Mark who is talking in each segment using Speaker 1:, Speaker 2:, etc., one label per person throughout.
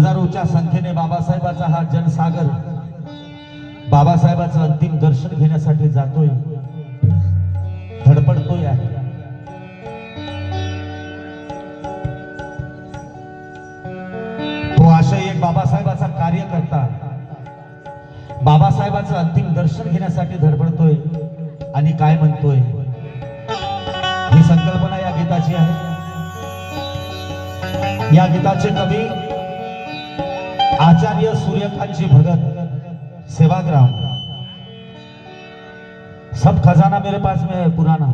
Speaker 1: हजारोच्या संख्येने बाबासाहेबाचा हा जनसागर बाबासाहेबाचं अंतिम दर्शन घेण्यासाठी जातोय. धडपडतोय आहे. तो आशय एक बाबासाहेबाचा कार्यकर्ता. बाबासाहेबाचं अंतिम दर्शन घेण्यासाठी धडपडतोय आणि काय म्हणतोय? ही संकल्पना या गीताची आहे. या गीताचे कवी आचार्य सूर्यकांतजी भगत सेवाग्राम. सब खजाना मेरे पास में है पुराना.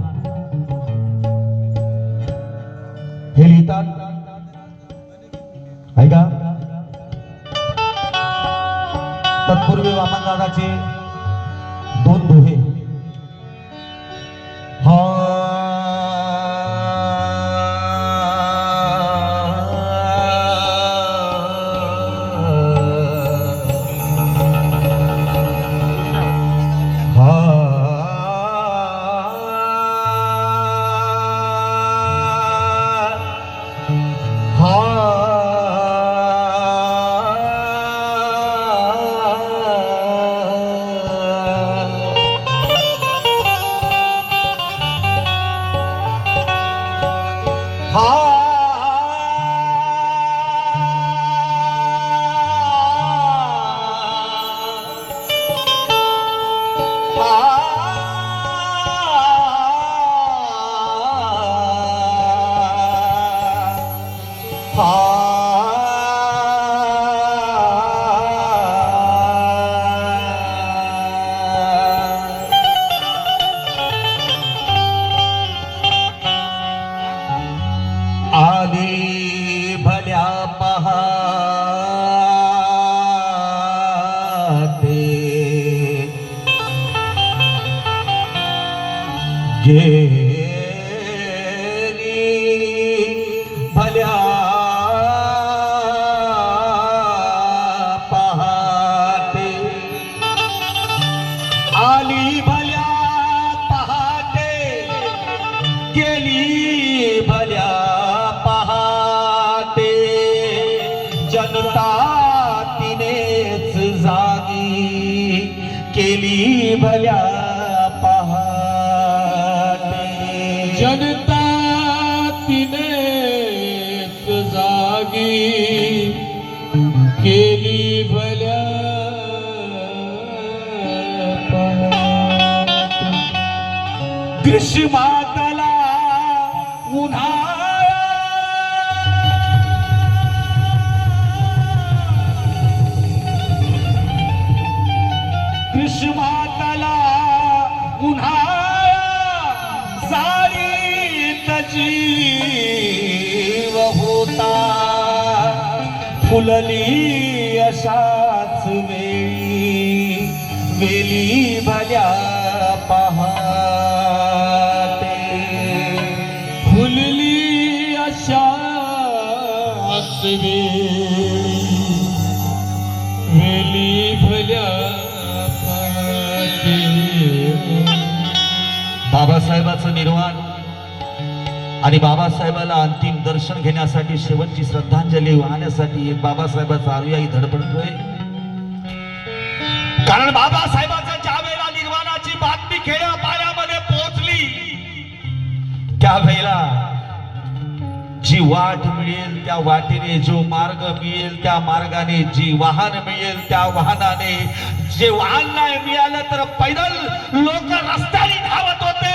Speaker 1: हे लिहितात. ऐका. तत्पूर्वी वामनदादाचे आली आली भल्या ग्रीष्मातला उन्हाळा. ग्रीष्मातला उन्हाळा. सारी जीव होता. फुलली अशाच वेळी वेली भल्या निर्वाण. आणि बाबासाहेबाला अंतिम दर्शन घेण्यासाठी शेवटची श्रद्धांजली वाहण्यासाठी एक बाबासाहेबाचा अनुयायी धडपडतोय. कारण बाबासाहेबाच्या ज्या वेळेला निर्वाणाची बातमी खेड्या पाण्यामध्ये पोहोचली त्यावेळेला जी वाट मिळेल त्या वाटेने जो मार्ग मिळेल त्या मार्गाने जी वाहन मिळेल त्या वाहनाने जे वाहन नाही मिळालं तर पैदल लोक रस्त्याने धावत होते.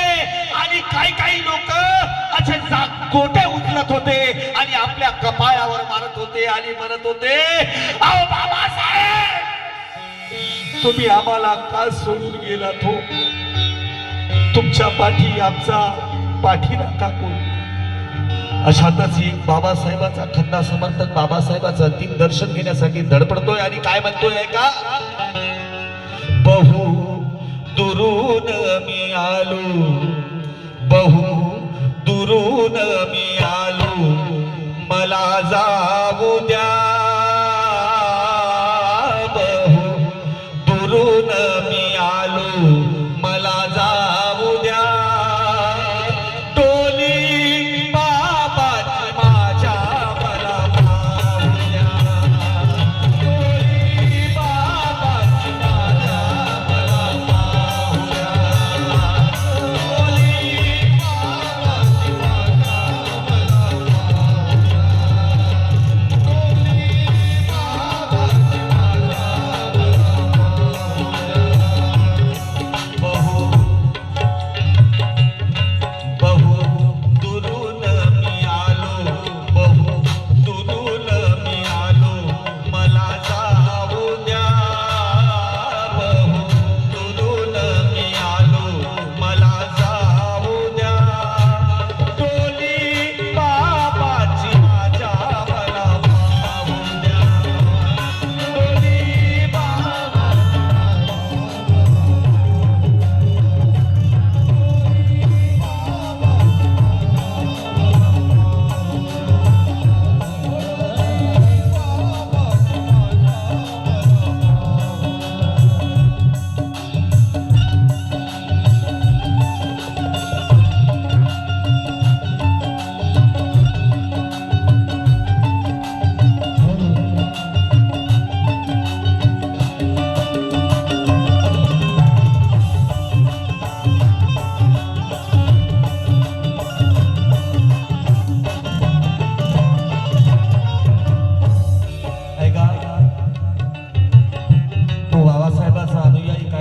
Speaker 1: आणि काही काही लोक असे गोटे उचलत होते आणि आपल्या कपाळावर मारत होते आणि म्हणत होते. अहो बाबासाहेब! तुम्ही आम्हाला का सोडून गेलात हो? तुमच्या पाठी आमचा पाठी नका कोण? अशातच एक बाबासाहेबाचा खंदा समर्थक बाबासाहेबाचं अंतिम दर्शन घेण्यासाठी धडपडतोय आणि काय म्हणतोय का बहु दुरून मी आलो बहु दुरून मी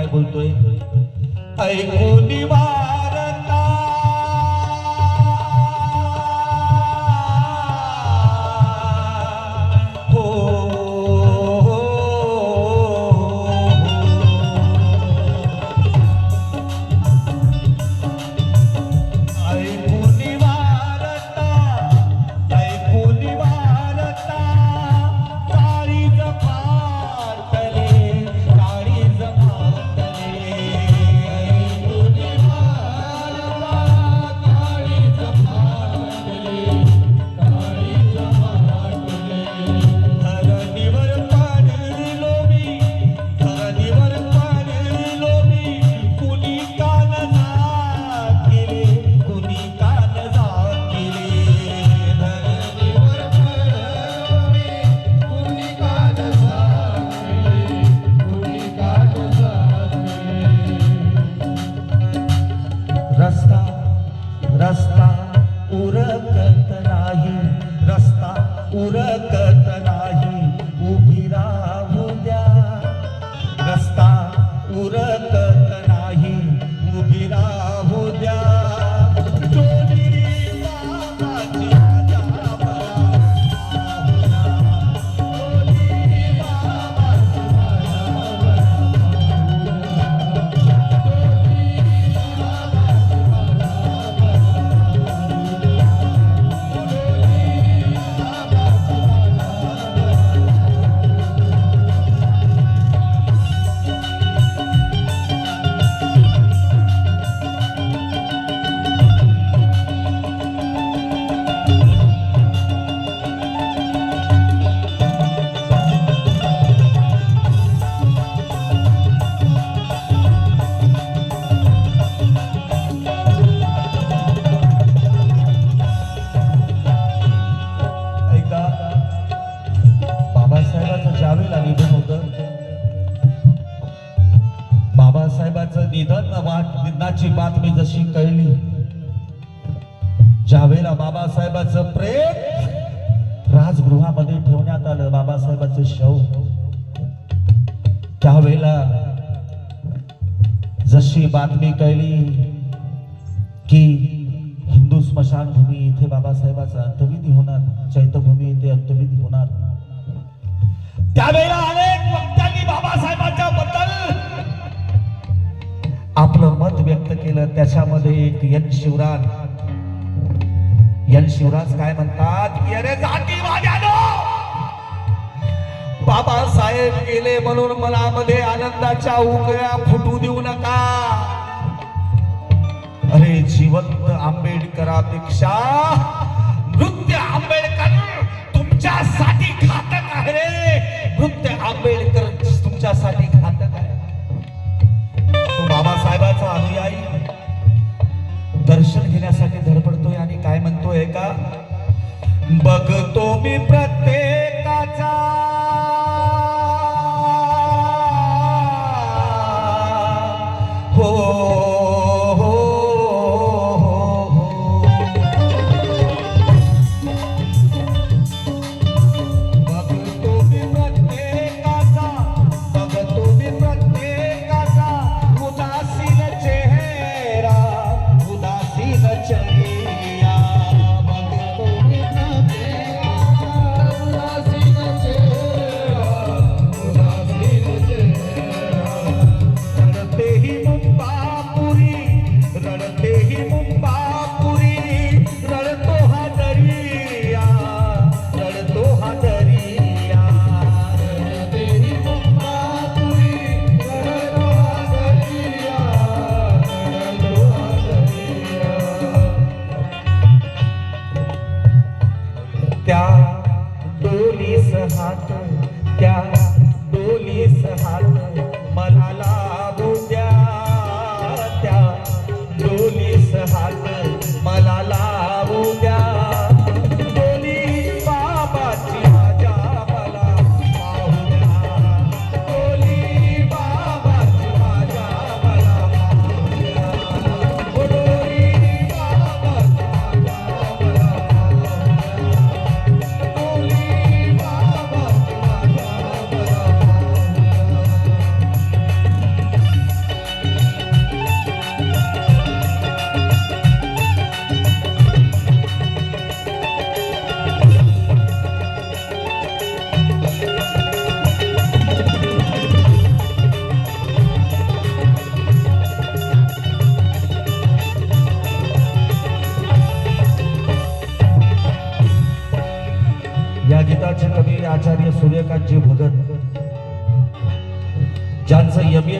Speaker 1: काय बोलतोय? ऐकून ज्यावेळेला बाबासाहेबाचं प्रेम राजगृहामध्ये ठेवण्यात आलं बाबासाहेबाचं शव त्यावेळेला जशी बातमी कळली की हिंदू स्मशानभूमी इथे बाबासाहेबाचा अंतविधी होणार चैत्यभूमी इथे अंतविधी होणार. त्यावेळेला अनेक वक्त्यांनी बाबासाहेबांच्या बद्दल आपलं मत व्यक्त केलं. त्याच्यामध्ये एक यन शिवराज यान शिवराज काय म्हणतात? की अरे जातीवाद्यानो बाबासाहेब गेले म्हणून मनामध्ये आनंदाच्या उकळ्या फुटू देऊ नका. अरे जिवंत आंबेडकरापेक्षा नृत्य आंबेडकर तुमच्यासाठी घातक आहे. नृत्य आंबेडकर तुमच्यासाठी बघतो मी प्रत्येकाचा.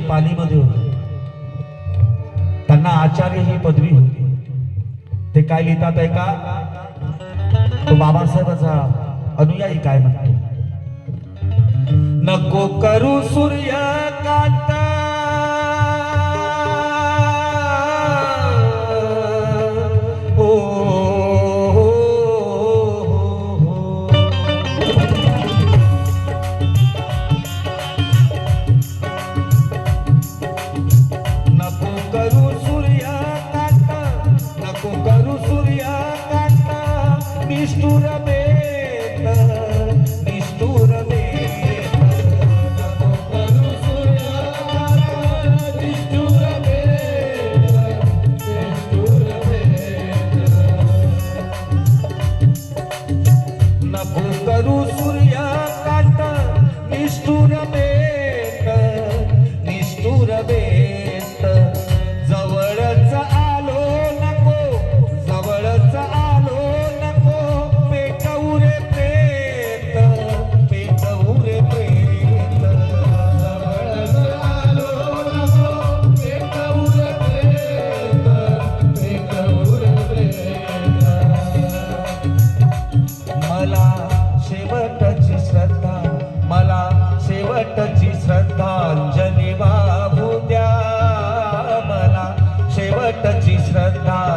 Speaker 1: पालीमध्ये होते. त्यांना आचार्य ही पदवी होती. ते काय लिहितात आहे का तो बाबासाहेबाचा अनुयायी काय म्हणतो? नको करू सूर्य कांत भक्ताची श्रद्धा.